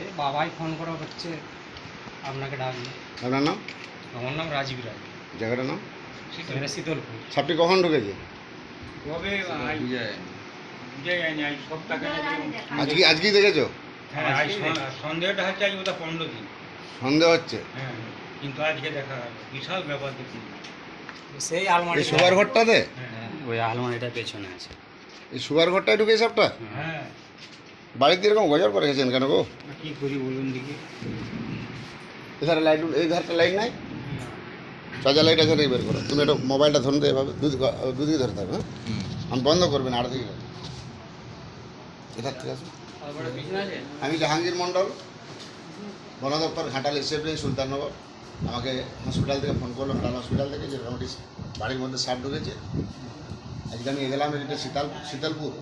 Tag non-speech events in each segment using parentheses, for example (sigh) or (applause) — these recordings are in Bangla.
এ বাবাই ফোন করা হচ্ছে আপনাকে ডাকবে। আপনার নাম? আমার নাম রাজীব রায়। জায়গাটার নাম? এখানে শীতলপুর। সাপটি কখন ঢুকেছে? কবে? আজকে আজকেই দেখেছ? হ্যাঁ সন্দেহটা হচ্ছে আজ ওটা পনেরো দিন। সন্দেহ হচ্ছে? হ্যাঁ কিন্তু আজকে দেখা বিশাল ব্যাপার দেখি সেই আলমারি সুগার ঘরটাতে? হ্যাঁ। ওই আলমারিটা পেছনে আছে। এই সুগার ঘরটায় ঢুকে সাপটা হ্যাঁ। বাড়িতে এরকম গজর করে গেছেন কেন গো? কি করি বলুন দেখি। এধারে লাইট এই ধারটা লাইট নাই? চার্জার লাইট আছে বের করো। তুমি একটা মোবাইলটা ধরুন তো এভাবে দুদিকে দুদিকে ধরে থাকো হ্যাঁ? আমি বন্ধ করবেন আর দিকে এধার ঠিক আছে? আমি জাহাঙ্গীর মণ্ডল বন দপ্তর ঘাটাল এসএফ সুলতাননগর। আমাকে হসপিটাল থেকে ফোন করল ঘাটাল হসপিটাল থেকে যে মোটামুটি বাড়ির মধ্যে সাপ ঢুকেছে। আজকে আমি গেলাম এটা শীতল শীতলপুর।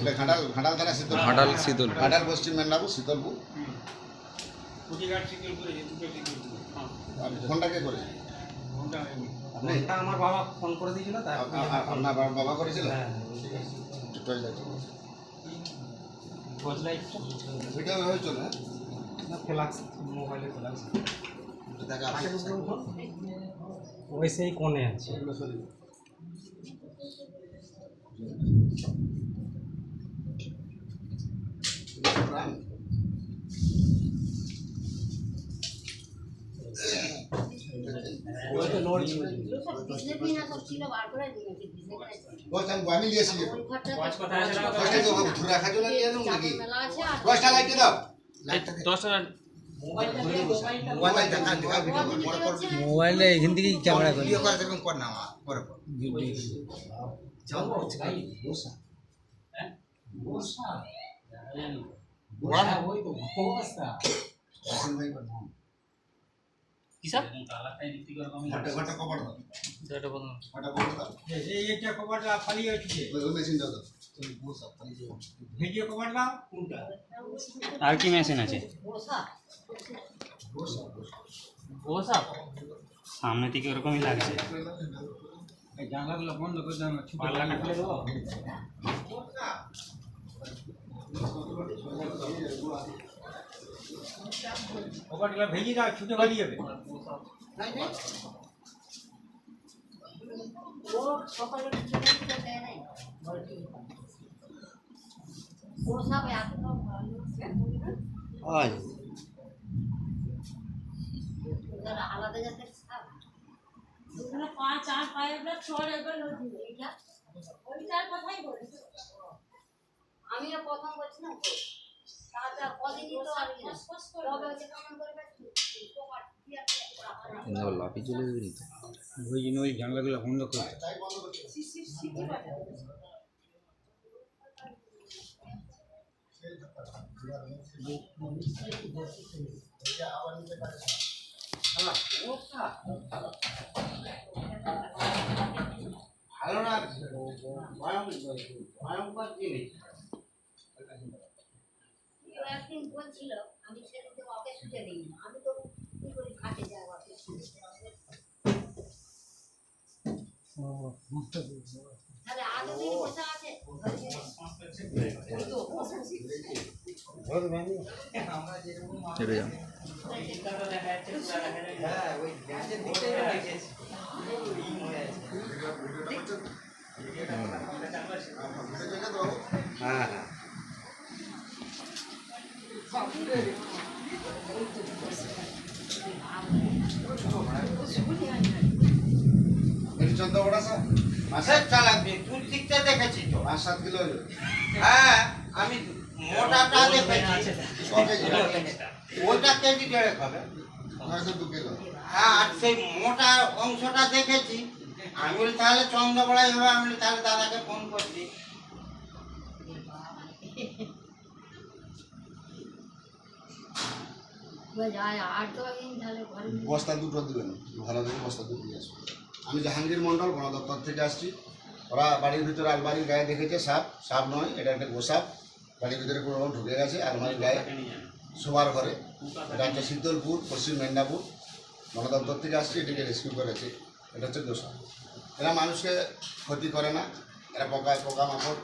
এটা ঘাটাল ঘাটাল থানা শীতল ঘাটাল শীতল ঘাটাল পশ্চিম মেদিনীপুর শীতলপুর। করে করে কে করে ঘণ্টা। আপনি ফোনটা আমার বাবা ফোন করে দিয়েছিল আপনার বাবা করেছিল? হ্যাঁ। টর্চ লাইটটা ভিডিও এভাবে চলে হ্যাঁ? না? ফ্লাক্স মোবাইলে ফ্লাক্স। একটু ওই সেই কোণে আছে। আমি আমি নিয়ে এসেছি ওয়াচ কোথায় আছে না দশটা তো ধরে রাখার জন্য নিয়ে এলাম নাকি দশটা লাইট দাও মোবাইল দেখা দেখা ভিডিও কর পরে পরে ভিডিও কর কভার দাও ঘণ্টা কভার দাও এই এইটা কভারটা খালি হচ্ছে ওই ওই মেশিন দাও দাও ভিডিও কভারটা কোনটা আর কি মেশিন আছে সামনে থেকে ওরকমই লাগছে এই জানলাগুলো বন্ধ করে দাও ছুটে ভেঙে ছুটে পালিয়ে যাবে আলাদা জাতের দুখানে পাঁচ আর পায়ে একবার ছড় একবার নদী এইটা। ওইটার কথাই বলছি। আমিও প্রথম বলছিলাম তো তারপর কদিনই তো আর কি না লাফি চলে যাবে ওই জন্য ওই জানলাগুলো বন্ধ করে ভালো না ভয়ঙ্কর জিনিস। একদিন বলছিল আমি সেদিন তো ওকে শুতে দিই আমি তো কি করি খাটে যাব আগে থেকে বসা আছে হ্যাঁ হ্যাঁ এটি চোদ্দ বড় স্যার চালাবি তুই ঠিকটা দেখেছি তো। পাঁচ সাত কিলো হ্যাঁ আমি মোটাটা দেখেছি। ওটা কেজি হ্যাঁ আর সেই মোটা অংশটা দেখেছি। আমি বলি তাহলে চন্দ্রবড়াই হবে। আমি তাহলে দাদাকে ফোন করছি। যায়। আর তো দিন তাহলে বস্তা দুটো দিবেন। ভালো দেখে বস্তা দুটো দিয়ে আসবেন আমি জাহাঙ্গীর মণ্ডল বন দপ্তর থেকে আসছি। ওরা বাড়ির ভিতরে আলমারির গায়ে দেখেছে সাপ। সাপ নয় এটা একটা গোসাপ। বাড়ির ভিতরে কোনো রকম ঢুকে গেছে আলমারির গায়ে। শোবার ঘরে। এটা হচ্ছে শীতলপুর পশ্চিম মেদিনীপুর। বন দপ্তর থেকে আসছি এটিকে রেস্কিউ করেছে। এটা হচ্ছে গোসাপ। এরা মানুষকে ক্ষতি করে না। এরা পোকায় পোকা মাকড়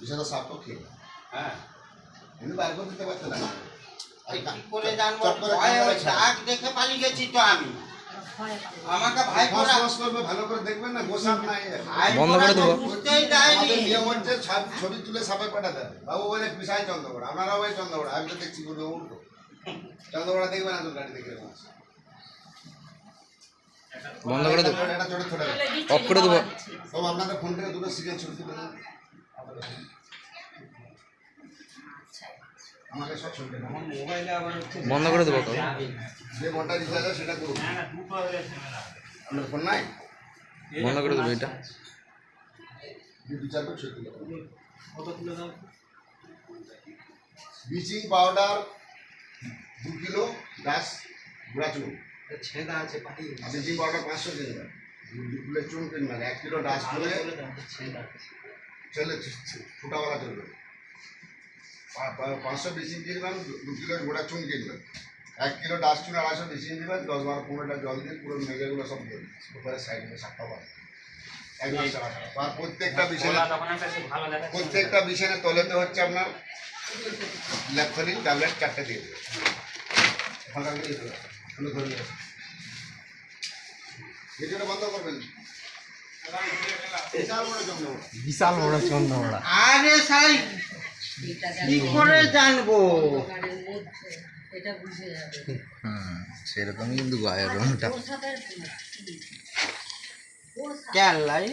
বিশেষত সাপও খেয়ে। হ্যাঁ। এমনি বাইর করে দিতে পারতে না। চট করে। দাগ দেখে পালিয়ে গেছি তো আমি। বন্ধ করে দেবো। ছবি তুলে সাপে পাঠাতে। বাবু বলে পিসাই চন্দ্রগড় আপনারাও ওই চন্দ্রগড় আমি তো দেখছি বলব উল্টো। চন্দ্রগড়া দেখবেন না তো গাড়ি দেখে বন্ধ করে দেবো। অফ করে দেবো। তবে আপনাদের ফোন থেকে দুটো সিরিয়াল ছবি তুলে সব বন্ধ করে দেবো। যে ঘণ্টা রিচার্জ আছে সেটা করুন। আপনার ফোন নাই? বন্ধ করে দেবো এটা। ব্লিচিং পাউডার দু কিলো গাছ গুঁড়া চুন। ছেদা আছে ব্লিচিং পাউডার পাঁচশো কিনবেন দু কিলো চুন কিনবেন এক কিলো ডাস্ট করে ছেদা ছেলে ফুটাওয়ালা চলবে। পাঁচশো ব্লিচিং কিনবেন দু- দু কিলো গোড়া চুন কিনবেন এক কিলো ডাস্ট চুন আড়াইশো ব্লিচিং দিবেন দশ বারো পনেরোটা জল দিয়ে পুরো মেঘেগুলো সব। উপরে সাইডে সাতটা। আর প্রত্যেকটা বিছানা প্রত্যেকটা বিছানা তলেতে হচ্ছে আপনার ল্যাপথলিন ট্যাবলেট চারটে দিয়ে দেবে। ফাঁকা দিয়ে দেবে ধরে ভিডিওটা বন্ধ করবেন? বিশাল বড় চন্দ্রমোড়া আরে সাই কি করে জানব? এটা বুঝে যাবে। হুম সেরকমই কিন্তু গায়ের রংটা। কেন লাই?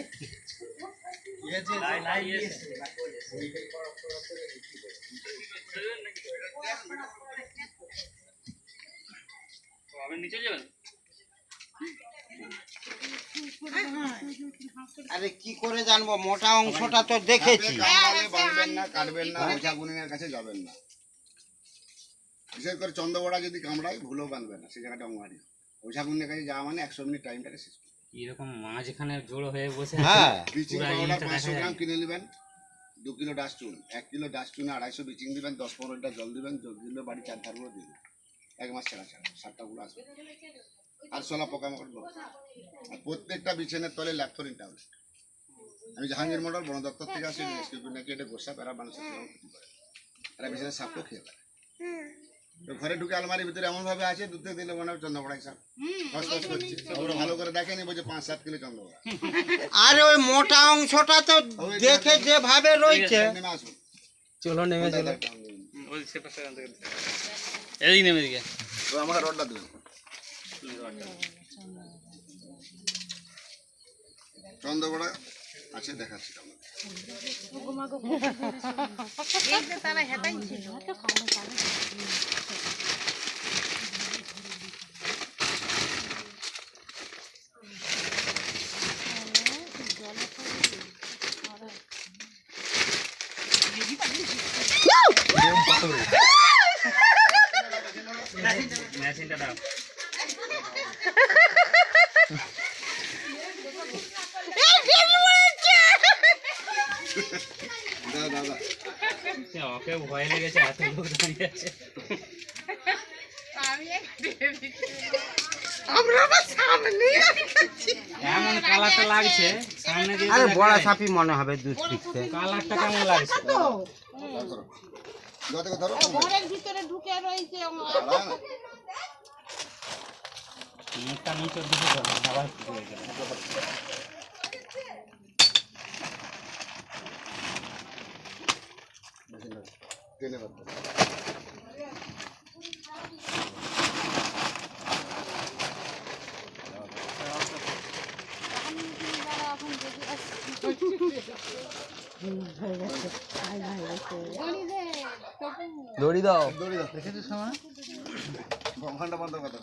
আরে কি করে জানব? মোটা অংশটা তো দেখেছি। কামড়ালে বাঁধবেন না কাটবেন না। কাছে যাবেন না। বিশেষ করে চন্দ্রবড়া যদি কামড়ায় ভুলেও বাঁধবেন না। সে জায়গাটা অঙ্গারি ওঝা কাছে যাওয়া মানে একশো মিনিট টাইমটাকে শেষ এরকম মাছ এখানে জড়ো হয়ে বসে হ্যাঁ। ব্লিচিং পাউডার পাঁচশো গ্রাম কিনে নেবেন দু কিলো ডাস্টুন এক কিলো ডাস্টুনে আড়াইশো ব্লিচিং দিবেন দশ পনেরো লিটার জল দিবেন জল দিলে বাড়ি চার ধারগুলো দেবেন। এক মাস ছাড়া ছাড়া সাতটাগুলো আসবে। আর সোলা পোকামাকড় আর প্রত্যেকটা বিছানের তলে ল্যাপথরিন ট্যাবলেট। আমি জাহাঙ্গীর মন্ডল বন দপ্তর থেকে আসি নাকি এটা গোসা প্যারা মানুষের ক্ষতি করে। এরা বিছানের সাপও খেয়ে ফেলে। তো ঘরে ঢুকে আলমারির ভিতরে এমন ভাবে আছে দুধে দিলে মনে হয় ফস ওরা ভালো করে দেখেনি বলছে পাঁচ সাত কিলো চন্দ্রপড়া আরে ওই মোটা অংশটা তো দেখে যেভাবে রয়েছে। চলো নেমে চলো। এদিকে নেমে দিকে। তো আমাকে রডটা দেবেন। চন্দ্রপড়া আছে দেখাচ্ছি আপনাকে মেশিনটা (laughs) দাও। ওকে ভয় লেগেছে এত লোক দাঁড়িয়ে আছে। এমন কালারটা লাগছে সামনে দিয়ে আরে বড়। সাপি মনে হবে দুধ পিকতে কালারটা কেমন লাগছে? ঘরের ভিতরে ঢুকে রয়েছে মুখটা নিচের দিকে আবার ধরো দড়ি দাও। দড়ি দাও। দেখেছিস সময় ঘণ্টা বন্ধ কথা